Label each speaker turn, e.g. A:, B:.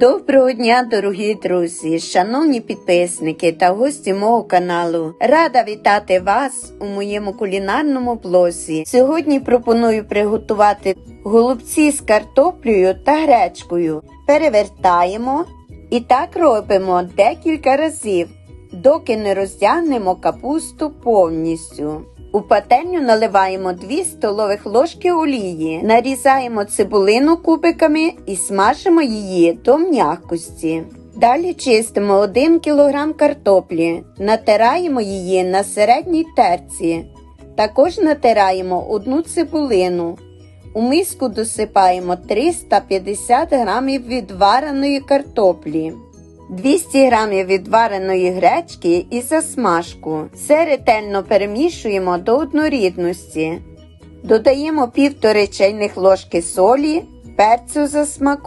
A: Доброго дня, дорогі друзі, шановні підписники та гості мого каналу. Рада вітати вас у моєму кулінарному блозі. Сьогодні пропоную приготувати голубці з картоплею та гречкою. Перевертаємо і так робимо декілька разів, доки не роздягнемо капусту повністю. У пательню наливаємо 2 столових ложки олії, нарізаємо цибулину кубиками і смажимо її до м'якості. Далі чистимо 1 кг картоплі, натираємо її на середній терці. Також натираємо одну цибулину. У миску досипаємо 350 г відвареної картоплі. 200 г відвареної гречки і засмажку. Все ретельно перемішуємо до однорідності. Додаємо півтори чайних ложки солі, перцю за смаком.